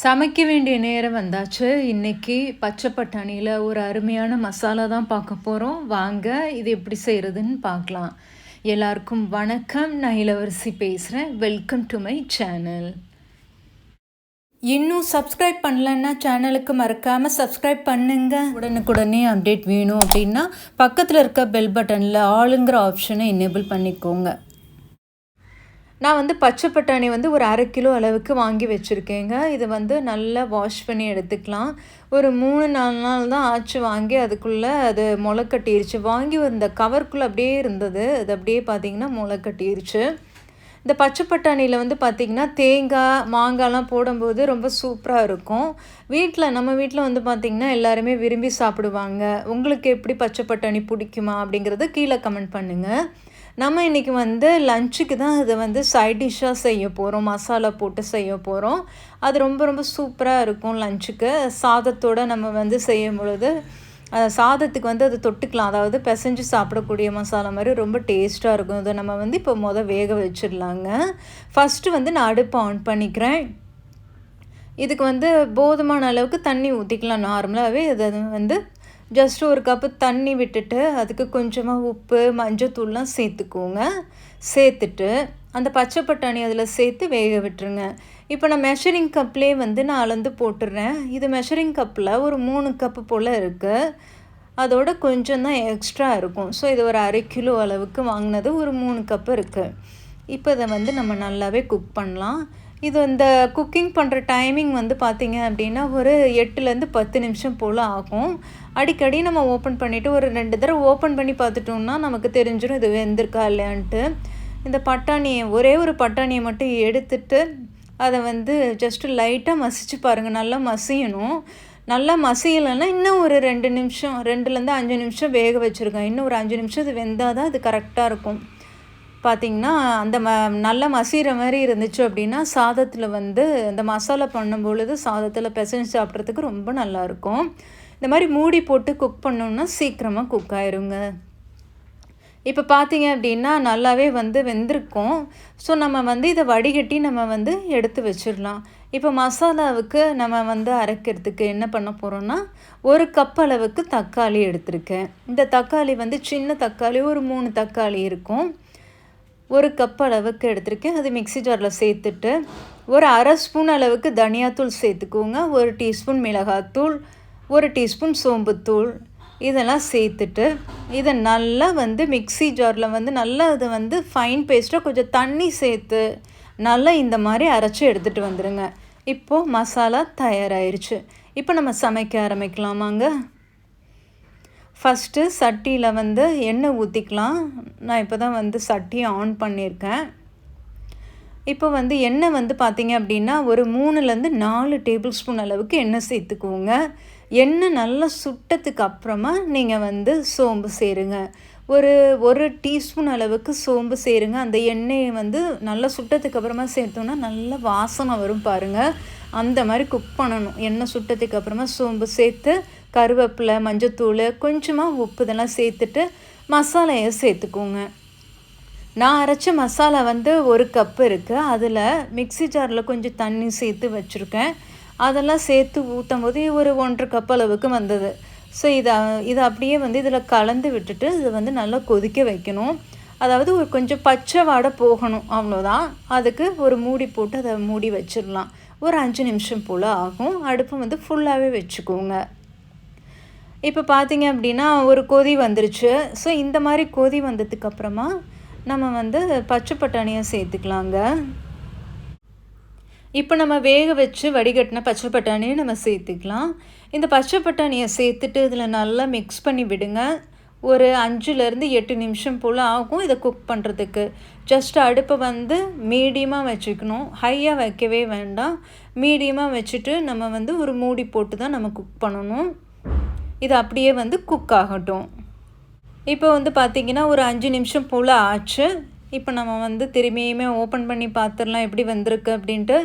சமைக்க வேண்டிய நேரம் வந்தாச்சு. இன்றைக்கி பச்சை பட்டாணியில் ஒரு அருமையான மசாலா தான் பார்க்க போகிறோம் வாங்க இது எப்படி செய்கிறதுன்னு பார்க்கலாம். எல்லாருக்கும் வணக்கம். நான் இளவரசி பேசுகிறேன் வெல்கம் டு மை சேனல் இன்னும் சப்ஸ்கிரைப் பண்ணலன்னா சேனலுக்கு மறக்காமல் சப்ஸ்கிரைப் பண்ணுங்க. உடனுக்குடனே அப்டேட் வேணும் அப்படின்னா பக்கத்தில் இருக்க பெல் பட்டனில் ஆளுங்கிற ஆப்ஷனை எனேபிள் பண்ணிக்கோங்க. நான் வந்து பச்சை பட்டாணி வந்து ஒரு அரை கிலோ அளவுக்கு வாங்கி வச்சுருக்கேங்க. இது வந்து நல்லா வாஷ் பண்ணி எடுத்துக்கலாம். ஒரு மூணு நாலு நாள் தான் ஆச்சு வாங்கி அதுக்குள்ளே அது முளை கட்டிருச்சு. வாங்கி இந்த கவருக்குள்ளே அப்படியே இருந்தது. அது அப்படியே பார்த்திங்கன்னா முளை கட்டிருச்சு. இந்த பச்சை பட்டாணியில் வந்து பார்த்திங்கன்னா தேங்காய் மாங்காய்லாம் போடும்போது ரொம்ப சூப்பராக இருக்கும். வீட்டில் நம்ம வீட்டில் வந்து பார்த்திங்கன்னா எல்லாருமே விரும்பி சாப்பிடுவாங்க. உங்களுக்கு எப்படி பச்சை பட்டாணி பிடிக்குமா அப்படிங்கிறத கீழே கமெண்ட் பண்ணுங்கள் நம்ம இன்றைக்கி வந்து லஞ்சுக்கு தான் இதை வந்து சைட் டிஷ்ஷாக செய்ய போகிறோம் மசாலா போட்டு செய்ய போகிறோம் அது ரொம்ப ரொம்ப சூப்பராக இருக்கும் லஞ்சுக்கு சாதத்தோடு நம்ம வந்து செய்யும் பொழுது சாதத்துக்கு வந்து அதை தொட்டுக்கலாம். அதாவது பிசைஞ்சு சாப்பிடக்கூடிய மசாலா மாதிரி ரொம்ப டேஸ்ட்டாக இருக்கும். இதை நம்ம வந்து இப்போ மொதல் வேக வச்சிடலாங்க. ஃபஸ்ட்டு வந்து நான் அடுப்பை ஆன் பண்ணிக்கிறேன். இதுக்கு வந்து போதுமான அளவுக்கு தண்ணி ஊற்றிக்கலாம் நார்மலாகவே இதை வந்து ஜஸ்ட் ஒரு கப்பு தண்ணி விட்டுட்டு அதுக்கு கொஞ்சமாக உப்பு மஞ்சத்தூள்லாம் சேர்த்துக்கோங்க. சேர்த்துட்டு அந்த பச்சை பட்டாணி அதில் சேர்த்து வேக விட்டுருங்க. இப்போ நான் மெஷரிங் கப்லேயே வந்து நான் அளந்து போட்டுடுறேன் இது மெஷரிங் கப்பில் ஒரு மூணு கப்பு போல் இருக்குது அதோட கொஞ்சம் தான் எக்ஸ்ட்ரா இருக்கும். ஸோ இது ஒரு அரை கிலோ அளவுக்கு வாங்கினது ஒரு மூணு கப்பு இருக்குது இப்போ இதை வந்து நம்ம நல்லாவே குக் பண்ணலாம். இது இந்த குக்கிங் பண்ணுற டைமிங் வந்து பார்த்திங்க அப்படின்னா ஒரு எட்டுலேருந்து பத்து நிமிஷம் போல் ஆகும். அடிக்கடி நம்ம ஓப்பன் பண்ணிவிட்டு ஒரு ரெண்டு தடவை ஓப்பன் பண்ணி பார்த்துட்டோம்னா நமக்கு தெரிஞ்சிடும் இது வெந்திருக்கா இல்லையான்ட்டு. இந்த பட்டாணியை ஒரே ஒரு பட்டாணியை மட்டும் எடுத்துட்டு அதை வந்து ஜஸ்ட்டு லைட்டாக மசிச்சு பாருங்கள் நல்லா மசியணும். நல்லா மசியலைன்னா இன்னும் ஒரு ரெண்டு நிமிஷம் ரெண்டுலேருந்து அஞ்சு நிமிஷம் வேக வச்சுருக்கேன் இன்னும் ஒரு அஞ்சு நிமிஷம் இது வெந்தால் தான் அது கரெக்டாக இருக்கும். பார்த்திங்கன்னா அந்த ம நல்ல மசீர மாதிரி இருந்துச்சு அப்படின்னா சாதத்தில் வந்து அந்த மசாலா பண்ணும் பொழுது சாதத்தில் பிசைஞ்சு சாப்பிட்றதுக்கு ரொம்ப நல்லாயிருக்கும் இந்த மாதிரி மூடி போட்டு குக் பண்ணோம்னா சீக்கிரமாக குக் ஆயிருங்க. இப்போ பார்த்தீங்க அப்படின்னா நல்லாவே வந்து வெந்திருக்கும். ஸோ நம்ம வந்து இதை வடிகட்டி நம்ம வந்து எடுத்து வச்சிடலாம். இப்போ மசாலாவுக்கு நம்ம வந்து அரைக்கிறதுக்கு என்ன பண்ண போகிறோன்னா ஒரு கப் அளவுக்கு தக்காளி எடுத்திருக்கேன். இந்த தக்காளி வந்து சின்ன தக்காளி ஒரு மூணு தக்காளி இருக்கும். ஒரு கப் அளவுக்கு எடுத்திருக்கேன். அது மிக்சி ஜாரில் சேர்த்துட்டு ஒரு அரை ஸ்பூன் அளவுக்கு தனியாத்தூள் சேர்த்துக்கோங்க. ஒரு டீஸ்பூன் மிளகாத்தூள் ஒரு டீஸ்பூன் சோம்புத்தூள் இதெல்லாம் சேர்த்துட்டு இதை நல்லா வந்து மிக்சி ஜாரில் வந்து நல்லா இதை வந்து ஃபைன் பேஸ்ட்டாக கொஞ்சம் தண்ணி சேர்த்து நல்லா இந்த மாதிரி அரைச்சி எடுத்துகிட்டு வந்துடுங்க இப்போது மசாலா தயாராகிருச்சு இப்போ நம்ம சமைக்க ஆரம்பிக்கலாமாங்க? ஃபஸ்ட்டு சட்டியில் வந்து எண்ணெய் ஊற்றிக்கலாம் நான் இப்போ தான் வந்து சட்டியை ஆன் பண்ணியிருக்கேன் இப்போ வந்து எண்ணெய் வந்து பார்த்திங்க அப்படின்னா ஒரு மூணுலேருந்து நாலு டேபிள் ஸ்பூன் அளவுக்கு எண்ணெய் சேர்த்துக்குவோங்க எண்ணெய் நல்லா சுட்டத்துக்கு அப்புறமா நீங்கள் வந்து சோம்பு சேருங்க. ஒரு ஒரு டீஸ்பூன் அளவுக்கு சோம்பு சேருங்க. அந்த எண்ணெயை வந்து நல்லா சுட்டத்துக்கு அப்புறமா சேர்த்தோன்னா நல்ல வாசனை வரும் பாருங்கள் அந்த மாதிரி குக் பண்ணணும். எண்ணெய் சுட்டத்துக்கு அப்புறமா சோம்பு சேர்த்து கருவேப்பிலை மஞ்சத்தூள் கொஞ்சமாக உப்பு இதெல்லாம் சேர்த்துட்டு மசாலையை சேர்த்துக்கோங்க. நான் அரைச்ச மசாலா வந்து ஒரு கப்பு இருக்குது அதில் மிக்சி ஜாரில் கொஞ்சம் தண்ணி சேர்த்து வச்சுருக்கேன். அதெல்லாம் சேர்த்து ஊற்றும் போது ஒரு ஒன்றரை கப் அளவுக்கு வந்தது. ஸோ இதை இதை அப்படியே வந்து இதில் கலந்து விட்டுட்டு இதை வந்து நல்லா கொதிக்க வைக்கணும். அதாவது ஒரு கொஞ்சம் பச்சை வாடை போகணும் அவ்வளோதான் அதுக்கு ஒரு மூடி போட்டு அதை மூடி வச்சிடலாம். ஒரு அஞ்சு நிமிஷம் போல் ஆகும். அடுப்பு வந்து ஃபுல்லாகவே வச்சுக்கோங்க. இப்போ பார்த்தீங்க அப்படின்னா ஒரு கொதி வந்துருச்சு. ஸோ இந்த மாதிரி கொதி வந்ததுக்கப்புறமா நம்ம வந்து பச்சை பட்டாணியை சேர்த்துக்கலாங்க. இப்போ நம்ம வேக வச்சு வடிகட்டின பச்சை பட்டாணியை நம்ம சேர்த்துக்கலாம். இந்த பச்சை பட்டாணியை சேர்த்துட்டு இதில் நல்லா மிக்ஸ் பண்ணி விடுங்க. ஒரு அஞ்சுலேருந்து எட்டு நிமிஷம் போல் ஆகும் இதை குக் பண்ணுறதுக்கு. ஜஸ்ட் அடுப்பை வந்து மீடியமாக வச்சுக்கணும். ஹையாக வைக்கவே வேண்டாம். மீடியமாக வச்சுட்டு நம்ம வந்து ஒரு மூடி போட்டு தான் நம்ம குக் பண்ணணும். இது அப்படியே வந்து குக் ஆகட்டும். இப்போ வந்து பார்த்திங்கன்னா ஒரு அஞ்சு நிமிஷம் போல் ஆச்சு. இப்போ நம்ம வந்து திரும்பியுமே ஓப்பன் பண்ணி பார்த்துடலாம் எப்படி வந்திருக்கு அப்படின்ட்டு.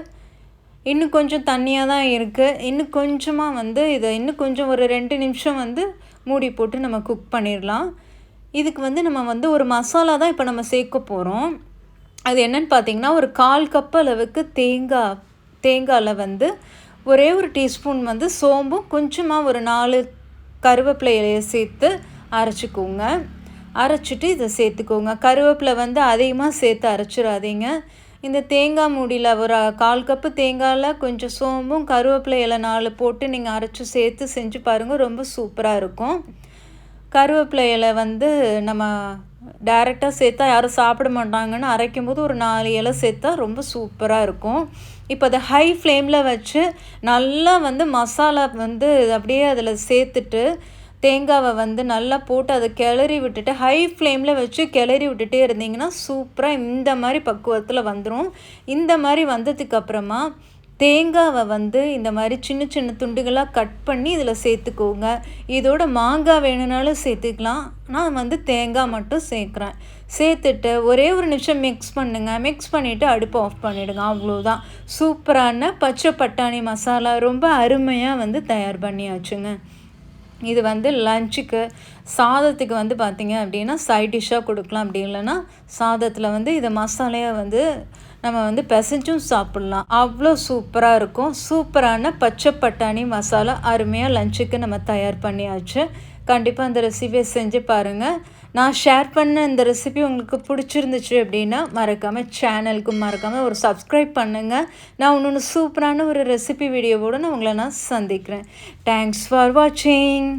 இன்னும் கொஞ்சம் தண்ணியாக தான் இருக்குது இன்னும் கொஞ்சமாக வந்து இதை இன்னும் கொஞ்சம் ஒரு ரெண்டு நிமிஷம் வந்து மூடி போட்டு நம்ம குக் பண்ணிடலாம். இதுக்கு வந்து நம்ம வந்து ஒரு மசாலா தான் இப்போ நம்ம சேர்க்க போகிறோம் அது என்னன்னு பார்த்தீங்கன்னா ஒரு கால் கப் அளவுக்கு தேங்காய் தேங்காயில் வந்து ஒரே ஒரு டீஸ்பூன் வந்து சோம்பும் கொஞ்சமாக ஒரு நாலு கருவேப்பிலையை சேர்த்து அரைச்சிக்கோங்க. அரைச்சிட்டு இதை சேர்த்துக்கோங்க. கருவேப்பிலை வந்து அதிகமாக சேர்த்து அரைச்சிடாதீங்க. இந்த தேங்காய் மூடியில் ஒரு கால் கப்பு தேங்காயில் கொஞ்சம் சோம்பும் கருவேப்பிலை இலை நாலு போட்டு நீங்கள் அரைச்சி சேர்த்து செஞ்சு பாருங்கள் ரொம்ப சூப்பராக இருக்கும். கருவேப்பிலை இலை வந்து நம்ம டைரெக்டாக சேர்த்தா யாரும் சாப்பிட மாட்டாங்கன்னு அரைக்கும் போது ஒரு நாலு இலை சேர்த்தா ரொம்ப சூப்பராக இருக்கும். இப்போ அதை ஹை ஃப்ளேமில் வச்சு நல்லா வந்து மசாலா வந்து அப்படியே அதில் சேர்த்துட்டு தேங்காவை வந்து நல்லா போட்டு அதை கிளறி விட்டுட்டு ஹை ஃப்ளேமில் வச்சு கிளறி விட்டுட்டே இருந்தீங்கன்னா சூப்பராக இந்த மாதிரி பக்குவத்தில் வந்துடும் இந்த மாதிரி வந்ததுக்கப்புறமா தேங்காவை வந்து இந்த மாதிரி சின்ன சின்ன துண்டுகளாக கட் பண்ணி இதில் சேர்த்துக்கோங்க. இதோட மாங்காய் வேணும்னாலும் சேர்த்துக்கலாம். நான் வந்து தேங்காய் மட்டும் சேர்க்குறேன். சேர்த்துட்டு ஒரே ஒரு நிமிஷம் மிக்ஸ் பண்ணுங்கள் மிக்ஸ் பண்ணிவிட்டு அடுப்பு ஆஃப் பண்ணிவிடுங்க அவ்வளோதான் சூப்பரான பச்சை பட்டாணி மசாலா ரொம்ப அருமையாக வந்து தயார் பண்ணியாச்சுங்க. இது வந்து லஞ்சுக்கு சாதத்துக்கு வந்து பார்த்திங்க அப்படின்னா சைட் டிஷ்ஷாக கொடுக்கலாம். அப்படி இல்லைன்னா சாதத்தில் வந்து இதை மசாலையாக வந்து நம்ம வந்து பிசைஞ்சும் சாப்பிட்லாம். அவ்வளோ சூப்பராக இருக்கும். சூப்பரான பச்சை பட்டாணி மசாலா அருமையாக லஞ்சுக்கு நம்ம தயார் பண்ணியாச்சு. கண்டிப்பாக அந்த ரெசிபியை செஞ்சு பாருங்கள் நான் ஷேர் பண்ண இந்த ரெசிபி உங்களுக்கு பிடிச்சிருந்துச்சு அப்படின்னா மறக்காமல் சேனலுக்கு மறக்காமல் ஒரு சப்ஸ்கிரைப் பண்ணுங்கள் நான் இன்னொன்று சூப்பரான ஒரு ரெசிபி வீடியோவோடு நான் உங்களை நான் சந்திக்கிறேன். தேங்க்ஸ் ஃபார் வாட்சிங்